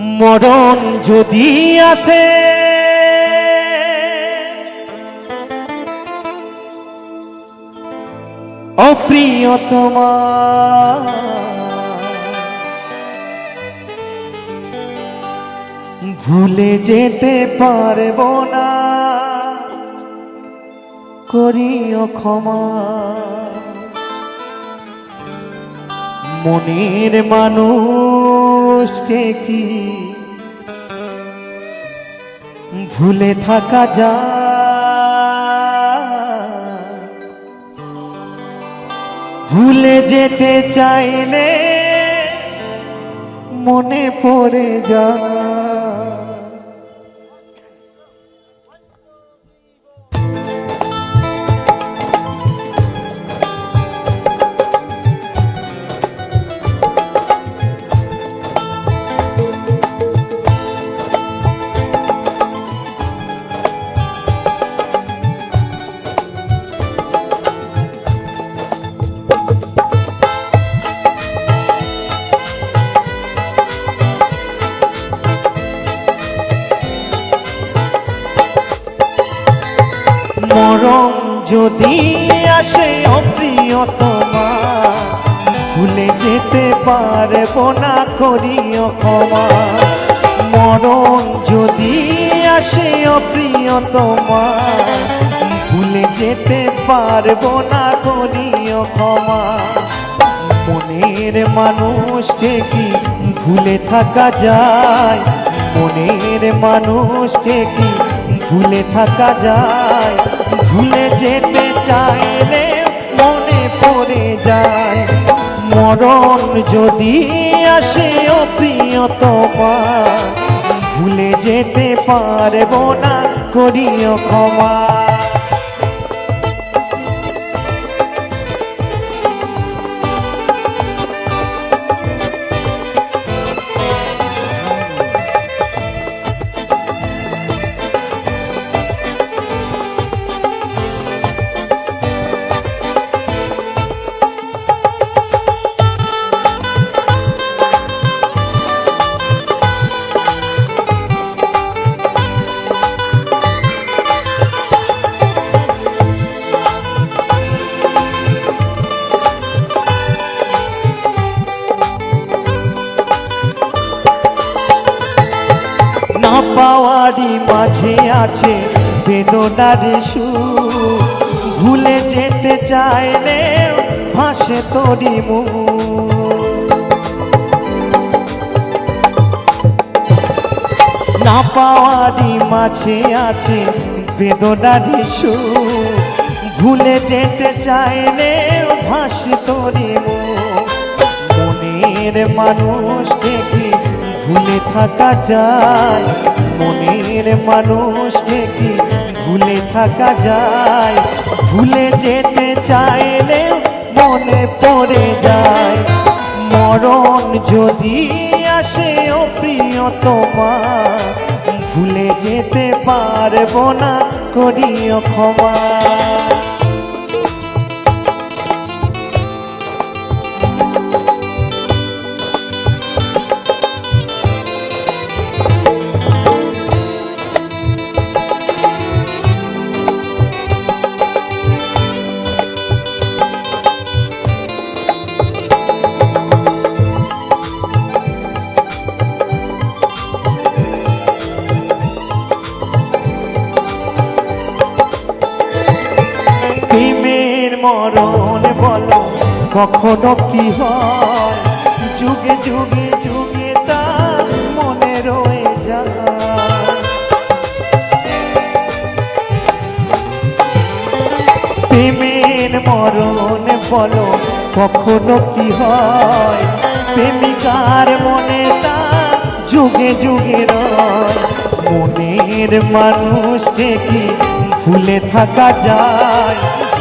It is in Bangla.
মরণ যদি আসে অপ্রিয়তমা ভুলে যেতে পারব না। করিও ক্ষমা। মনের মানুষকে কি ভুলে থাকা যায়? ভুলে যেতে চাইলে মনে পড়ে যায়। যদি আসে অপ্রিয় অপ্রিয়তমা, ভুলে যেতে পারব না, করিও ক্ষমা। মরণ যদি আসে অপ্রিয়তমা, ভুলে যেতে পারব না, করিও ক্ষমা। মনের মানুষকে কি ভুলে থাকা যায়? মনের মানুষকে কি ভুলে থাকা যায়? ভুলে যেতে চাইলে মনে পড়ে যায়। মরণ যদি আসে অপ্রিয়তমা, ভুলে যেতে পারব না, করিও ক্ষমা। পাওয়ারই মাঝে আছে বেদনার সু ভুলে যেতে চাইলে ভাসে তোরি মুখ না পাওয়ারই মাঝে আছে বেদনার সুর। ভুলে যেতে চাইলে ভাসে তোরি মুখ মনের মানুষ কি ভুলে থাকা যায়। মনের মানুষকে কি ভুলে থাকা যায়, ভুলে যেতে চাইলে মনে পড়ে যায়। মরণ যদি আসে ও প্রিয় তোমার, ভুলে যেতে পারব না, করিও ক্ষমা। মরণ বলো, কখনো কি হয়? যুগে যুগে যুগে তা মনে রয়ে যায়। প্রেমের মরণ বলো, কখনো কি হয়? প্রেমিকার মনে তা যুগে যুগে রয়। মনের মানুষকে কি ভুলে থাকা যায়।